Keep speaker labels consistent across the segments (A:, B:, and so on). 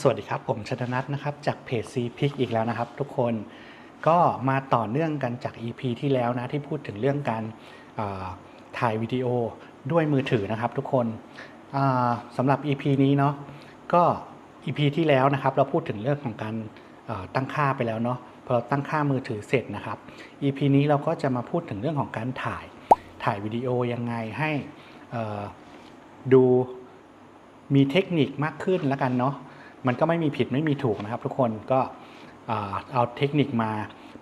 A: สวัสดีครับ ผมชนนัทนะครับ จากเพจ C Pick อีกแล้วนะครับ ทุกคนก็มาต่อเนื่องกันจาก EP ที่แล้วนะ ที่พูดถึงเรื่องการถ่ายวิดีโอด้วยมือถือนะครับ ทุกคนสำหรับ EP นี้เนาะก็ EP ที่แล้วนะครับ เราพูดถึงเรื่องของการตั้งค่าไปแล้วเนาะพอเราตั้งค่ามือถือเสร็จนะครับ EP นี้เราก็จะมาพูดถึงเรื่องของการถ่ายถ่ายวิดีโอยังไงให้ดูมีเทคนิคมากขึ้นแล้วกันเนาะ มันก็ไม่มีผิดไม่มีถูกนะครับ ทุกคนก็เอาเทคนิคมา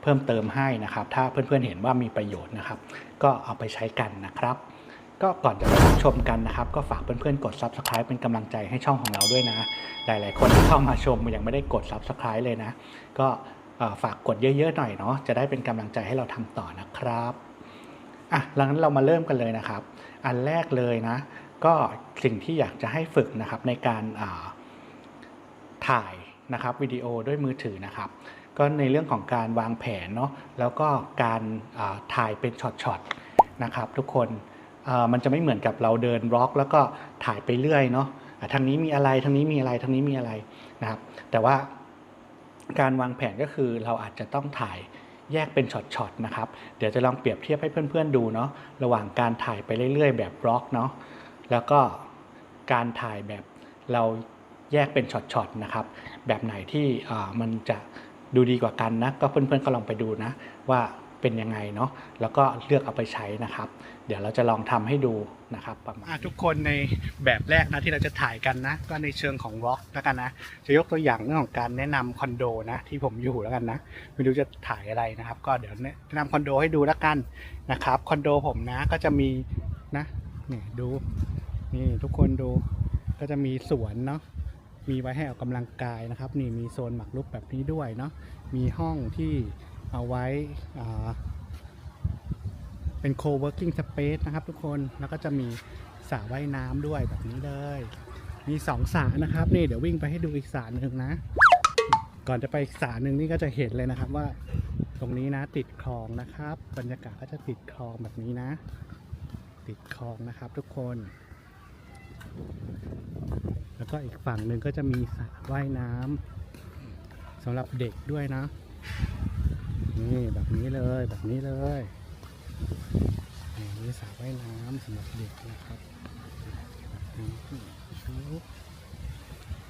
A: เพิ่มเติมให้นะครับ ถ้าเพื่อนๆเห็นว่ามีประโยชน์นะครับ ก็เอาไปใช้กันนะครับ ก็ก่อนจะไปรับชมกันนะครับ ก็ฝากเพื่อนๆกด Subscribe เป็นกำลังใจให้ช่องของเราด้วยนะ หลายๆ คนที่เข้ามาชมยังไม่ได้กด Subscribe เลยนะ ก็ฝากกดเยอะๆหน่อยเนาะจะได้เป็นกำลังใจให้เราทำต่อนะครับอะหลังนั้นเรามาเริ่มกันเลยนะครับ อันแรกเลยนะ ก็สิ่งที่อยากจะให้ฝึกนะครับในการอ่า ถ่ายนะครับวิดีโอด้วยมือถือนะครับ ก็ในเรื่องของการวางแผนเนาะแล้วก็การถ่ายเป็นช็อตๆนะครับ ทุกคนมันจะไม่เหมือนกับเราเดินบล็อก แล้วก็ถ่ายไปเรื่อยเนาะอะทางนี้มีอะไรทางนี้มีอะไรทางนี้มีอะไรนะครับ แต่ว่าการวางแผนก็คือเราอาจจะต้องถ่ายแยกเป็นช็อตๆนะครับ เดี๋ยวจะลองเปรียบเทียบให้เพื่อนๆดูเนาะระหว่างการถ่ายไปเรื่อยๆ แบบบล็อกเนาะแล้วก็การถ่ายแบบเรา แยกเป็นช็อตๆนะครับ แบบไหนที่มันจะดูดีกว่ากันนะ ก็เพื่อนๆก็ลองไปดูนะ ว่าเป็นยังไงเนาะแล้วก็เลือกเอาไปใช้นะครับ เดี๋ยวเราจะลองทำให้ดูนะครับประมาณทุกคนในแบบแรกนะที่เราจะถ่ายกันนะ ก็ในเชิงของร็อกแล้วกันนะ จะยกตัวอย่างเรื่องของการแนะนำคอนโดนะ ที่ผมอยู่แล้วกันนะไม่รู้จะถ่ายอะไรนะครับ ก็เดี๋ยวแนะนำคอนโดให้ดูแล้วกันนะครับคอนโดผมนะก็จะมีนะนี่ดูนี่ทุกคนดูก็จะมีสวนเนาะ มีไว้ให้ออกกำลังกายนะครับ นี่มีโซนหมักรุกแบบนี้ด้วยเนาะมีห้องที่เอาไว้เป็น co-working space นะครับทุกคนแล้วก็จะมีสระว่ายน้ำด้วยแบบนี้เลย มีสองสระนะครับ นี่เดี๋ยววิ่งไปให้ดูอีกสระหนึ่งนะ ก่อนจะไปอีกสระหนึ่งนี่ก็จะเห็นเลยนะครับว่าตรงนี้นะติดคลองนะครับ บรรยากาศก็จะติดคลองแบบนี้นะ ติดคลองนะครับทุกคน แล้วก็อีกฝั่งหนึ่งก็จะมีสระว่ายน้ำสำหรับเด็กด้วยนะ นี่แบบนี้เลยแบบนี้เลยนี่สระว่ายน้ำสำหรับเด็กนะครับแบบนี้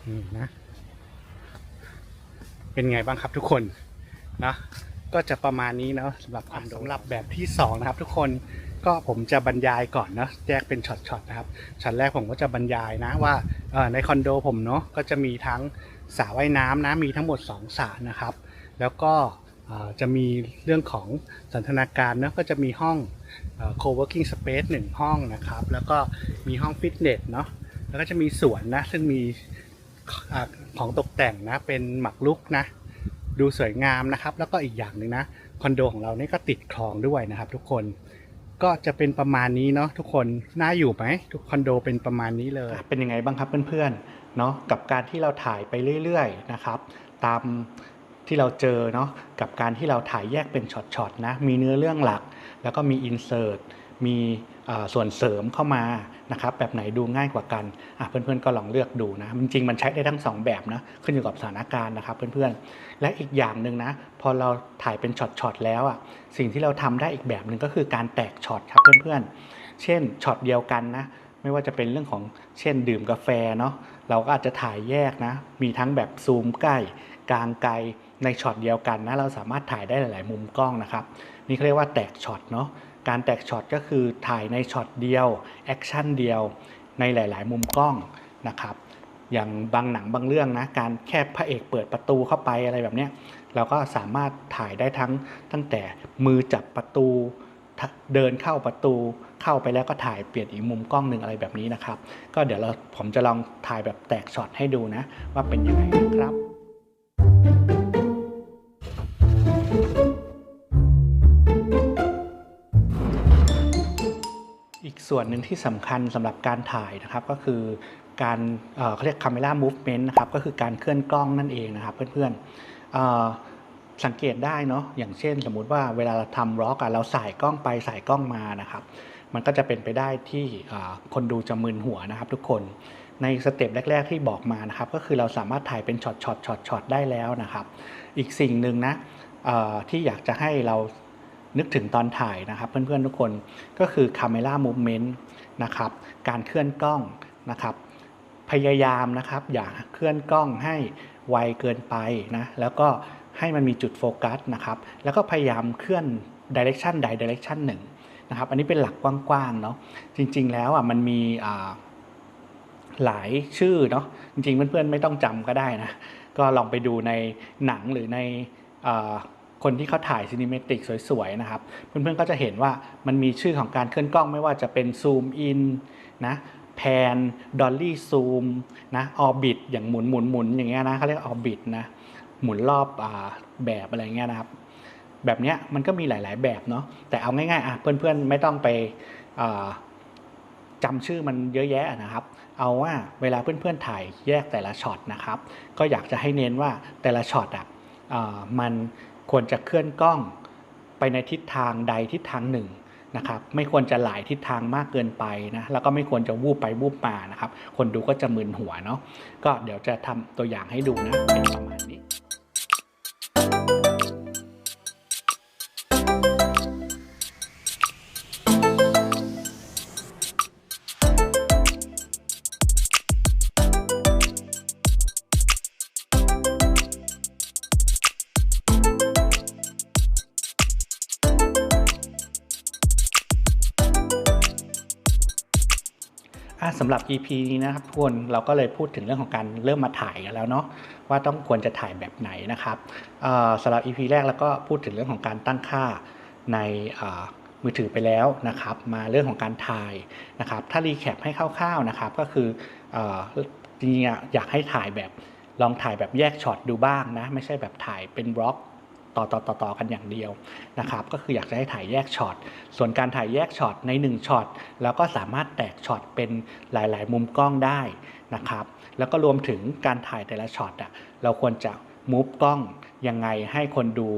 A: นี่นะ เป็นไงบ้างครับทุกคนนะก็จะประมาณนี้เนาะสำหรับคอนโดสำหรับแบบที่สองนะครับทุกคน ก็ผมจะบรรยายก่อนนะแยกเป็นช็อตๆนะครับช็อตแรกผมก็จะบรรยายนะว่าในคอนโดผมเนาะก็จะมีทั้งสระว่ายน้ำนะมีทั้งหมด 2สระนะครับ แล้วก็จะมีเรื่องของสันทนาการเนาะก็จะมีห้อง co-working space หนึ่งห้องนะครับ แล้วก็มีห้องฟิตเนสเนาะแล้วก็จะมีสวนนะซึ่งมีของตกแต่งนะเป็นหมักลุกนะดูสวยงามนะครับ แล้วก็อีกอย่างหนึ่งนะคอนโดของเรานี่ก็ติดคลองด้วยนะครับทุกคน ก็จะเป็นประมาณนี้เนาะทุกคนน่าอยู่ไหมทุกคอนโดเป็นประมาณนี้เลย เป็นยังไงบ้างครับเพื่อนๆเนาะกับการที่เราถ่ายไปเรื่อยๆนะครับ ตามที่เราเจอเนาะกับการที่เราถ่ายแยกเป็นช็อตๆนะมีเนื้อเรื่องหลัก แล้วก็มีอินเสิร์ต มีส่วนเสริมเข้ามานะครับแบบไหนดูง่ายกว่ากันเพื่อนๆก็ลองเลือกดูนะจริงๆมันใช้ได้ทั้งสองแบบนะขึ้นอยู่กับสถานการณ์นะครับเพื่อนๆ และอีกอย่างหนึ่งนะพอเราถ่ายเป็นช็อตๆแล้วอะสิ่งที่เราทำได้อีกแบบหนึ่งก็คือการแตกช็อตครับเพื่อนๆ เช่นช็อตเดียวกันนะไม่ว่าจะเป็นเรื่องของเช่นดื่มกาแฟเนาะเราก็อาจจะถ่ายแยกนะ มีทั้งแบบซูมใกล้กลางไกลในช็อตเดียวกันนะเราสามารถถ่ายได้หลาย ๆ มุมกล้องนะครับนี่เขาเรียกว่าแตกช็อตเนาะ การแตกช็อตก็คือถ่ายในช็อตเดียวแอคชั่นเดียวในหลาย ๆ มุมกล้องนะครับอย่างบางหนังบางเรื่องนะการแค่พระเอกเปิดประตูเข้าไปอะไรแบบเนี้ยเราก็สามารถถ่ายได้ทั้งตั้งแต่มือจับประตูเดินเข้าประตูเข้าไปแล้วก็ถ่ายเปลี่ยนอีกมุมกล้องหนึ่งอะไรแบบนี้นะครับ ก็เดี๋ยวเราผมจะลองถ่ายแบบแตกช็อตให้ดูนะ ว่าเป็นยังไงนะครับ ส่วนหนึ่งที่สำคัญสำหรับการถ่ายนะครับก็คือการเขาเรียก camera movement นะครับก็คือการเคลื่อนกล้องนั่นเองนะครับเพื่อนๆสังเกตได้เนาะอย่างเช่น สมมุติว่าเวลาเราทำร็อกเราใสายกล้องไปใสายกล้องมานะครับมันก็จะเป็นไปได้ที่คนดูจะมึนหัวนะครับทุกคนในสเต็ปแรก ๆ ที่บอกมานะครับก็คือเราสามารถถ่ายเป็นช็อตช็อตช็อตช็อตได้แล้วนะครับ อีกสิ่งหนึ่งนะที่อยากจะให้เรา นึกถึงตอนถ่ายนะครับ เพื่อนๆทุกคนก็คือ Camera Movement นะครับการเคลื่อนกล้องนะครับ พยายามนะครับอย่าเคลื่อนกล้องให้ไวเกินไปนะแล้วก็ให้มันมีจุดโฟกัสนะครับ แล้วก็พยายามเคลื่อนดิเรกชันใดดิเรกชันหนึ่งนะครับ อันนี้เป็นหลักกว้างๆเนาะจริง ๆ แล้วอะมันมีหลายชื่อเนาะจริงๆเพื่อนๆไม่ต้องจำก็ได้นะก็ลองไปดูในหนังหรือใน คนที่เขาถ่ายซีนิเมติกสวยๆนะครับ เพื่อนๆก็จะเห็นว่ามันมีชื่อของการเคลื่อนกล้องไม่ว่าจะเป็นซูมอินนะแพนดอลลี่ซูมนะออร์บิทอย่างหมุนหมุนหมุนอย่างเงี้ยนะเขาเรียกออร์บิทนะหมุนรอบอแบบอะไรเงี้ยนะครับ แบบเนี้ยมันก็มีหลาย ๆ แบบเนาะแต่เอาง่ายๆอะเพื่อนๆไม่ต้องไปอ่าจำชื่อมันเยอะแยะนะครับ เอาว่าเวลาเพื่อนๆถ่ายแยกแต่ละช็อตนะครับ ก็อยากจะให้เน้นว่าแต่ละช็อตอะมัน ควรจะเคลื่อนกล้องไปในทิศทางใดทิศทางหนึ่งนะครับไม่ควรจะหลายทิศทางมากเกินไปนะแล้วก็ไม่ควรจะวูบไปวูบมานะครับ คนดูก็จะมึนหัวเนาะก็เดี๋ยวจะทำตัวอย่างให้ดูนะเป็นประมาณนี้ สำหรับ EP นี้นะครับทุกคนเราก็เลยพูดถึงเรื่องของการเริ่มมาถ่ายกันแล้วเนาะว่าต้องควรจะถ่ายแบบไหนนะครับสำหรับ EP แรกแล้วก็พูดถึงเรื่องของการตั้งค่าในมือถือไปแล้วนะครับ มาเรื่องของการถ่ายนะครับ ถ้ารีแคปให้คร่าวๆนะครับ ก็คือจริงๆอยากให้ถ่ายแบบลองถ่ายแบบแยกช็อตดูบ้างนะ ไม่ใช่แบบถ่ายเป็นบล็อก ต่อต่อต่อต่อกันอย่างเดียวนะครับก็คืออยากจะให้ถ่ายแยกช็อตส่วนการถ่ายแยกช็อตใน1ช็อตแล้วก็สามารถแตกช็อตเป็นหลาย ๆ มุมกล้องได้นะครับ แล้วก็รวมถึงการถ่ายแต่ละช็อตอะเราควรจะมูฟกล้อง ยังไงให้คนดู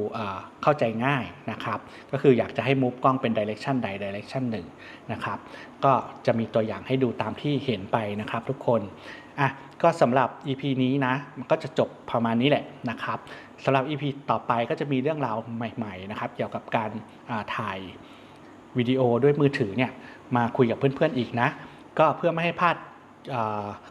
A: เข้าใจง่ายนะครับ ก็คืออยากจะให้มูฟกล้องเป็นดิเรกชันใดดิเรกชันหนึ่งนะครับ ก็จะมีตัวอย่างให้ดูตามที่เห็นไปนะครับทุกคนอะก็สำหรับ EP นี้นะมันก็จะจบประมาณนี้แหละนะครับสำหรับ EP ต่อไปก็จะมีเรื่องราวใหม่ๆนะครับ เกี่ยวกับการาถ่ายวิดีโอด้วยมือถือเนี่ยมาคุยกับเพื่อนๆอีกนะ ก็เพื่อไม่ให้พลาด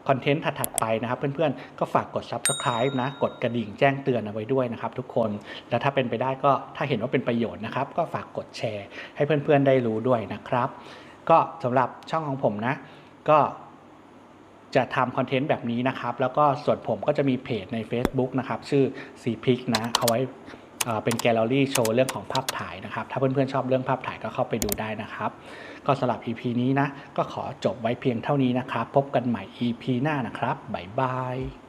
A: คอนเทนต์ถัดๆไปนะครับ เพื่อนๆ ก็ฝากกด Subscribe นะ กดกระดิ่งแจ้งเตือนเอาไว้ด้วยนะครับทุกคน แล้วถ้าเป็นไปได้ก็ถ้าเห็นว่าเป็นประโยชน์นะครับ ก็ฝากกดแชร์ ให้เพื่อนๆได้รู้ด้วยนะครับ ก็สำหรับช่องของผมนะ ก็จะทำคอนเทนต์แบบนี้นะครับ แล้วก็ส่วนผมก็จะมีเพจใน Facebook นะครับ ชื่อ c p i c นะ เอาไว้ เป็นแกลเลอรี่โชว์เรื่องของภาพถ่ายนะครับ ถ้าเพื่อนๆชอบเรื่องภาพถ่ายก็เข้าไปดูได้นะครับ ก็สำหรับ EP นี้นะ ก็ขอจบไว้เพียงเท่านี้นะครับ พบกันใหม่ EP หน้านะครับ บ๊ายบาย